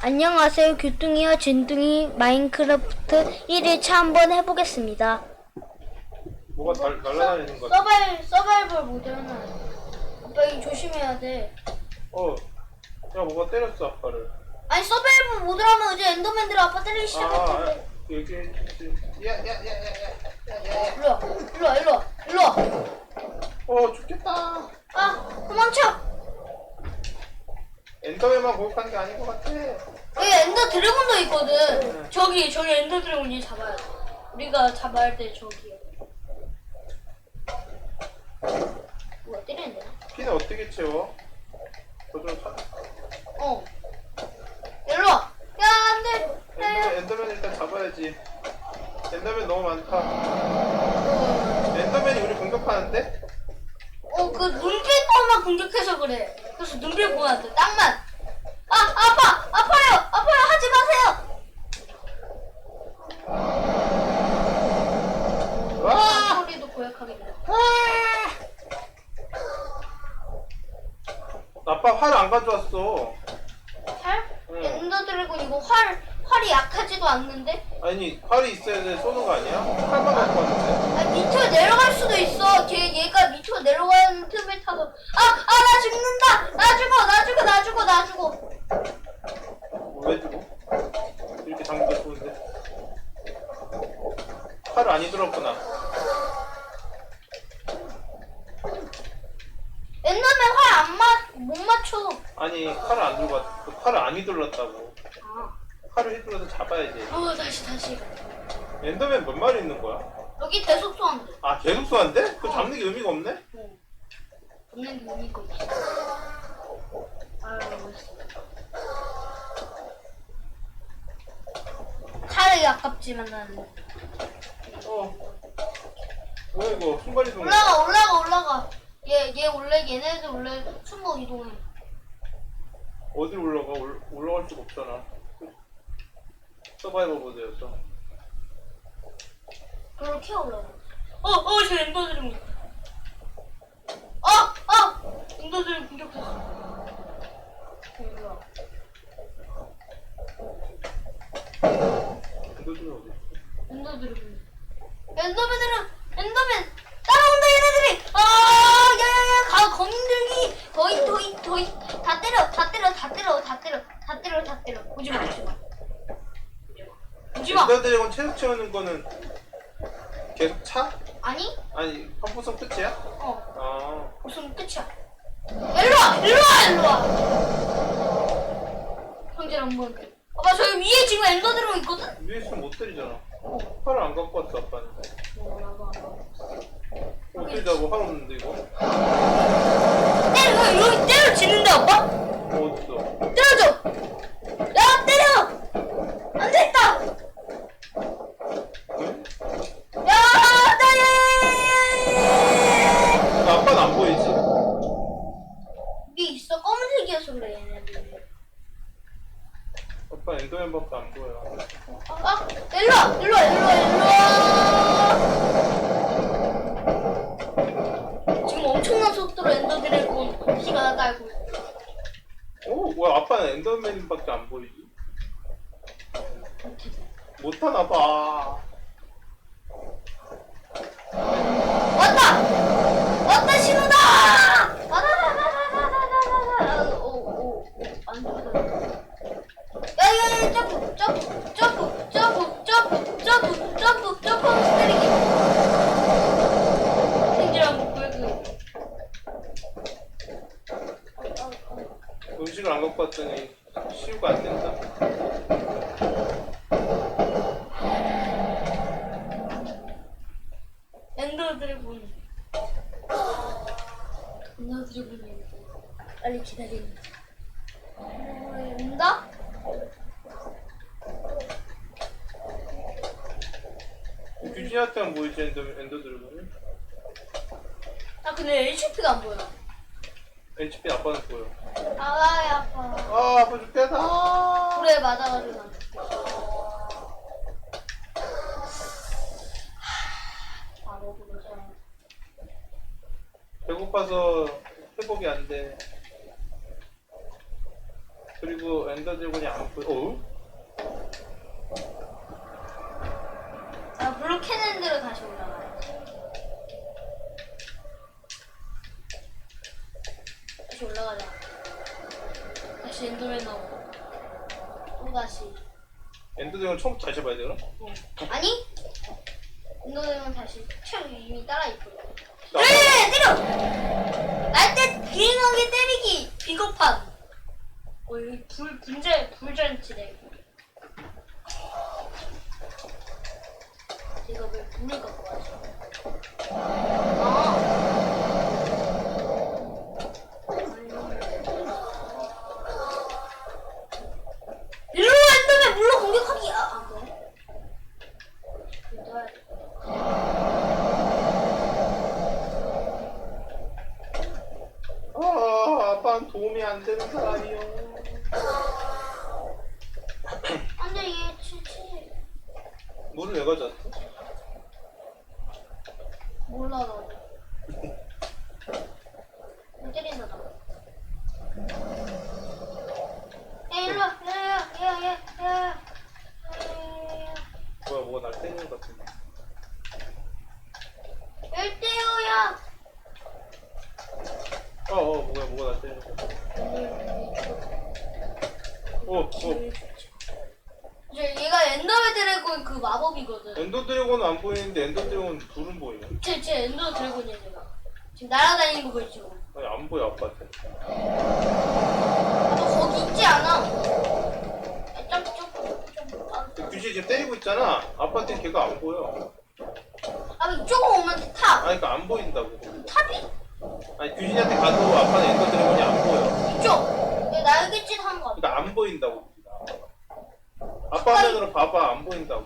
안녕하세요. 규뚱이와 진뚱이 마인크래프트 1일차 한번 해보겠습니다. 뭐가 달, 날아다니는 거야? 서바이, 서바이벌 모드 하나. 아빠 이거 조심해야 돼. 어, 야 뭐가 때렸어 아빠를. 아니 서바이벌 모드라면 이제 엔더맨들 아빠 때리기 시작할 아, 텐데. 얘기해 주지. 야야야야야야야. 일로 와, 일로 와, 일로 와, 일로 와. 어 죽겠다. 아, 도망쳐. 엔더맨만 공격하는 게 아닌 것 같아. 여기 엔더 드래곤도 있거든. 저기, 저기 엔더 드래곤 이 잡아야 돼. 우리가 잡아야 할 때 저기요. 뭐야, 때리는 되나? 피는 어떻게 채워? 저좀 사. 어. 일로 와. 야, 안 돼. 엔더맨, 엔더맨 일단 잡아야지. 엔더맨 너무 많다. 엔더맨이 우리 공격하는데? 어, 그 눈빛만 공격해서 그래. 그래서 눈빛 돼. 딱만. 아, 아파! 아파요! 아파요! 하지 마세요! 와! 아, 소리도 고약하게 나. 아빠 활 안 가져왔어. 활? 응. 엔더 드래곤 이거 활, 활이 약하지도 않는데? 아니 활이 있어야 돼 쏘는 거 아니야? 활만 갖고 왔는데. 아, 밑으로 내려갈 수도 있어. 걔, 얘가 밑으로 내려가는 틈을 타서. 아, 아, 나 죽는다! 나 죽어! 나 죽어! 나 죽어! 나 죽어! 뭐, 왜 주고? 이렇게 장비가 좋은데. 활을 안 휘둘렀구나. 엔더맨 활 안 맞, 못 맞춰. 아니 칼을 안 들고 왔, 칼을 안 휘둘렀다고. 아. 칼을 휘둘러서 잡아야지. 어, 다시, 다시. 엔더맨 몇 마리 있는 거야? 여기 대속 소환돼. 아 계속 쏘는데? 그 잡는 게 의미가 없네? 응. 없는 게 의미가 없어. 아유, 멋있어. 칼이 아깝지만 나는. 어. 뭐야 이거 순간 이동. 올라가, 올라가, 올라가. 얘, 얘 원래, 얘네들 원래 순간 이동해. 어디로 올라가? 올, 올라갈 수가 없잖아. 서바이벌 모드였어. 그렇게 올라가. 어, 어, 저 엔더드림. 아, 아! 엔더드림 공격했어. 일로 와. 엔더맨 어디 있어? 엔더드래곤. 엔더맨들은 엔더맨 따라온다 얘네들이. 아, 야야야, 가 거민들기. 거의 거의 거의 다 때려, 다 때려, 다 때려, 다 때려, 다 때려, 다 때려. 오지 마, 오지 마. 오지 마. 엔더드래곤 체력 채우는 거는 계속 차? 아니? 아니 한부성 끝이야? 어, 아 무슨 끝이야? 야, 일로 와, 일로 와, 일로 와. 형제를 한번. 아빠 저기 위에 지금 엔더드래곤 있거든. 위에 있으면 못 때리잖아. 어. 활을 안 갖고 왔어 아빠는. 봐. 못 때리자고 활 없는데 이거? 때려, 여기 때려 지는데 아빠? 어, 어딨어? 때려줘! 야, 때려! 안 됐다! 응? 야, 나예! 나 아빠는 안 보이지? 여기 있어, 검은색이어서 그래, 얘네들. 아빠 엔더맨밖에 안 보여. 아, 일로 와, 일로 와, 일로 와, 일로 와! 지금 엄청난 속도로 엔더 드래곤 피가 날고 있어. 오, 뭐야 아빠는 엔더맨밖에 안 보이지? 못하나 봐. 음식을 안 갖고 왔더니 치유가 안 된다. 엔더 드래곤. 엔더 드래곤이 빨리 기다리는. 어, 온다? 규진한테만 보이지 엔더, 엔더 드래곤이? 아, 근데 HP가 안 보여. HP 아빠는 보여. 아, 아파. 아 아빠 죽겠다. 불에 맞아가지고 난 바로 그러자. 배고파서 회복이 안 돼. 그리고 엔더 드래곤이 안 보여. 어? 나 블록 캐는 대로 다시 올라가야지. 다시 올라가자. 다시 엔더맨 나오고. 또 다시. 엔더 드래곤 처음부터 다시 해봐야 돼 그럼? 어. 아니? 엔더맨은 다시 책 이미 따라 있고. 나 그래 때려. 날때 비행하게 때리기 비겁한. 어 여기 불 분재 불잔치네. 이거 왜 불을 갖고 와지? 아. 일로 왔다면 물로 공격하기. 아, 아 그래? 이거 넣어야 돼. 아, 아빠는 도움이 안 되는 사람이요. 안돼 얘 치치. 물을 왜 가져왔어? 몰라 나도. 못 때린다 나. 야 일로 와. 야야야야야야. 뭐야, 뭐가 날 때리는 것 같은데. 열대어야. 어, 어, 뭐야, 뭐가 것 같아. 어, 어. 이제 얘가 엔더맨 드래곤 그 마법이거든. 엔더 드래곤은 안 보이는데 엔더 드래곤 불은 보이네. 제, 제 엔더 드래곤이야 얘가. 지금 날아다니는 거 보이죠? 아니, 안 보여, 아빠한테. 너 거기 있지 않아? 점점점 아, 규지 지금 때리고 있잖아. 아빠한테 걔가 안 보여. 아 이쪽으로 오면 돼, 탑. 아니, 그러니까 안 보인다고. 탑이 아니, 규진이한테 가도 아빠는 엔더 드래곤이 안 보여. 이쪽. 얘 날개짓 하는 거. 그러니까 안 보인다고. 아빠 화면으로 봐봐, 안 보인다고.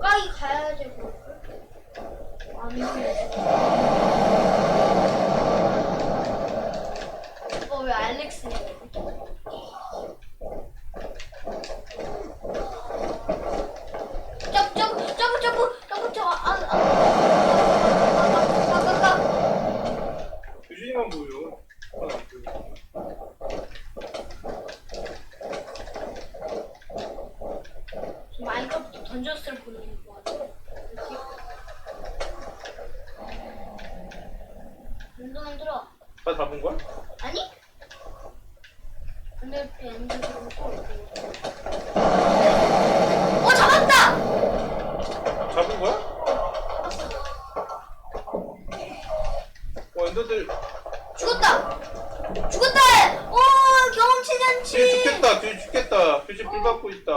가까이 가야지 뭐. 안 보여. 오빠 왜 알렉스냐? 어 잡았다! 잡은 거야? 어, 엔더들. 죽었다! 죽었다! 오 경험치 뒤에 잔치! 죽겠다, 뒤에 죽겠다. 규지 불 받고 있다.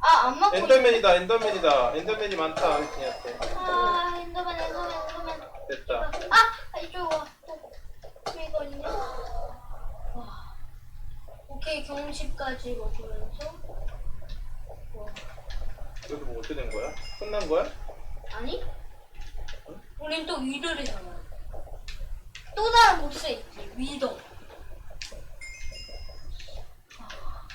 아안 맞고 엔더맨이다, 엔더맨이다. 엔더맨이 많다, 규진이한테. 아 엔더맨 엔더맨 엔더맨 됐다. 아! 아 이쪽 와 또. 이거 있네 와 오케이 경험치까지 먹으면서 와. 그래서 뭐 어떻게 된 거야? 끝난 거야? 아니? 우린 또 돼. 또 다른 보스 있지, 위더. 아,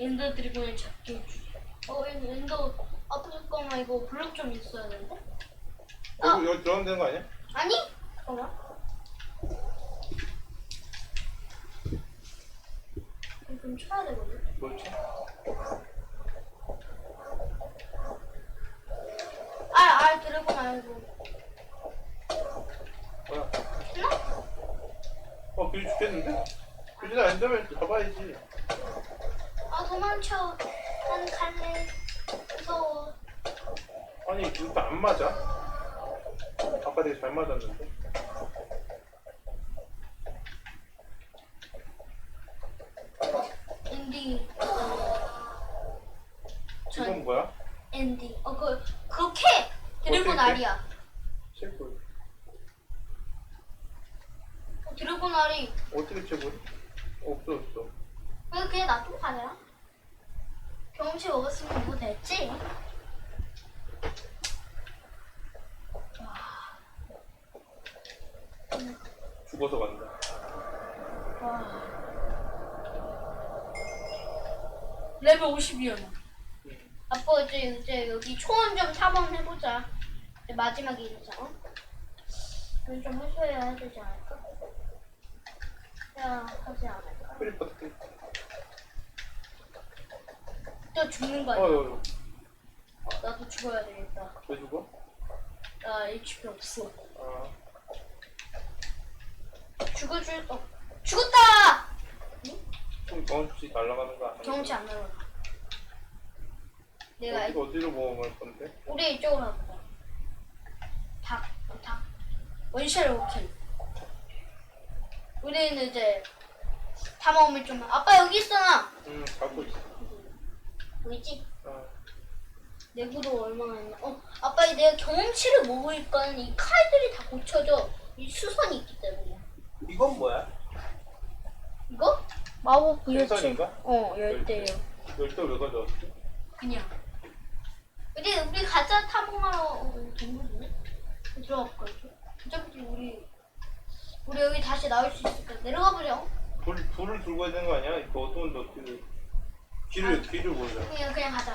엔더 드래곤을 잡게 해주지. 어, 엔- 엔더 아플 거면 이거 블록 좀 있어야 되는데? 아. 여기, 여기 들어가면 되는 거 아니야? 아니? 잠깐만. 좀 쳐야 되거든. 뭐지? 알, 알 드래곤 알고. 뭐야? 했나? 어, 규지 죽겠는데? 규진아, 엔더맨 잡아야지. 아, 도망쳐. 난 갈래. 무서워. 아니, 이거 안 맞아? 아까 되게 잘 맞았는데. 엔딩. 이건 전 뭐야? 엔딩. 어, 그, 그렇게 드래곤 어떻게? 알이야. 어, 드래곤 알이. 어떻게 체골? 없어졌어. 왜 그냥 놔두고 가냐? 경험치 먹었으면 뭐 됐지? 750이었나? 아빠 이제 이제 여기 초원 좀 탐험 해보자. 이제 마지막에 있는 상황. 좀 해줘야 되지 않을까? 야 하지 않을까? 또 죽는 거야. 어, 어, 어. 나도 죽어야 되겠다. 왜 죽어? 나 HP 없어. 아 죽어줄 어 죽었다. 총 경험치 날라가는 거 아니야? 경치 안 나와. 내가 어디, 어디로 모험할 건데? 우리 이쪽으로 가보자. 닭, 어, 닭. 원샷 오킬. 우리는 이제 다 먹으면 좀. 아빠 여기 있어 나. 응, 잡고 있어. 보이지? 아, 내구도 얼마나 있나? 어, 아빠 이 내가 경험치를 먹으니까 이 칼들이 다 고쳐져. 이 수선이 있기 때문에. 이건 뭐야? 이거? 마법 생선인가? 어, 열대요. 열대 왜 가져왔어? 그냥. 우리 우리 어, 동물이네. 들어가 볼까 이제? 어차피 우리 우리 여기 다시 나올 수 있을까? 내려가 보자. 불, 불을 들고 해야 되는 거 아니야? 이거 어두운데 어떻게 길을, 길을 보자 그냥 그냥 가자.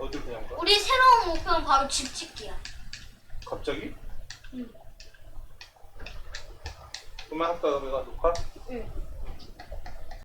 어디 그냥 가? 우리 새로운 목표는 바로 집 짓기야. 갑자기? 응. 그만 할까 내가 녹화? 응.